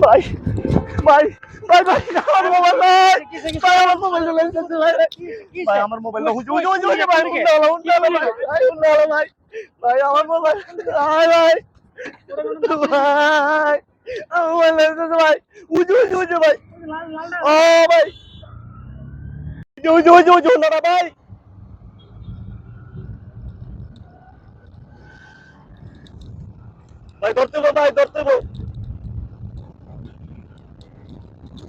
ভাই ভাই ভাই ভাই আমার মোবাইল ভাই ভাই আমার মোবাইল যাচ্ছে ভাই ভাই। আমার মোবাইলটা হুজু হুজু হুজু ভাই উন্ডা হলো উন্ডা হলো ভাই উন্ডা হলো ভাই ভাই আমার মোবাইল ভাই ভাই ভাই আমার মোবাইল যাচ্ছে ভাই হুজু হুজু হুজু ভাই। ও ভাই। হুজু হুজু হুজু হুজু না ভাই। ভাই ধরতে ভাই ধরতে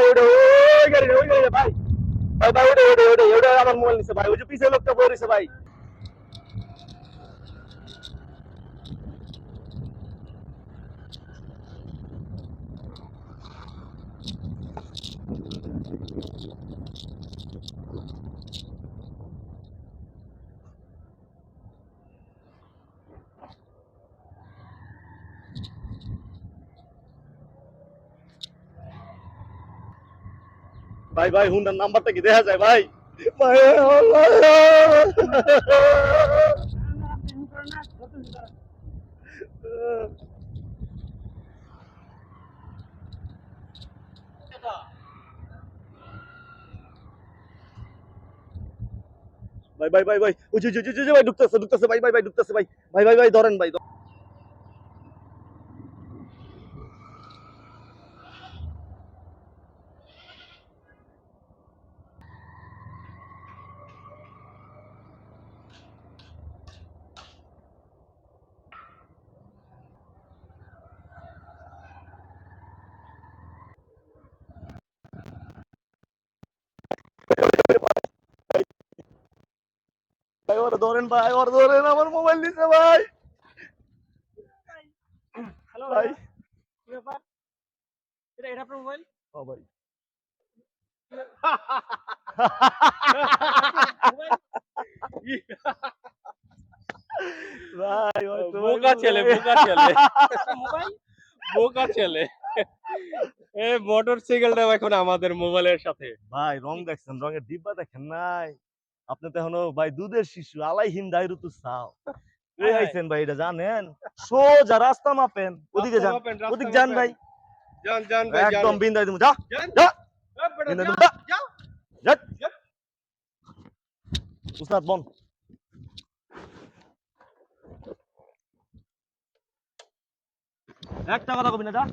ওই গাড়ি ওই গাড়ি ভাই ভাই ভাই ওটা ওটা ওটা ওটা আমার মোবাইল নিছে ভাই ওই যে পিছে লোকটা বইছে ভাই ভাই ভাই হুন্ডার নাম্বারটা কি দেখা যায় ভাই ভাই ভাই ভাই ভাই ভাই। উজু উজু ভাই, ঢুকতেছে ঢুকতেছে। ভাই ভাই ভাই, ঢুকতেছে, ভাই। ভাই ভাই ভাই, ধরেন, ভাই ওর ধরেন ভাই ওর ধরেন আমার মোবাইল ভাই। হ্যালো ভাই। এটা এটা আপনার মোবাইল ও ভাই। ভাই ওই তো বোকা ছেলে বোকা ছেলে। মোবাইল বোকা ছেলে। এ মোটর সাইকেলটা এখন আমাদের মোবাইলের সাথে। ভাই রং দেখছেন রঙের ডিব্বা দেখেন নাই। আপনি তো এখনও ভাই দুধের শিশু আলাই হিন্দাই ঋতু চাও। আইছেন ভাই এটা জানেন? সোজা রাস্তা মাপেন ওদিকে যান ওদিক যান ভাই। একদম বিন্দাই যাও। যা যা। উস্তাদ বন। একটা কথা কবি না যা।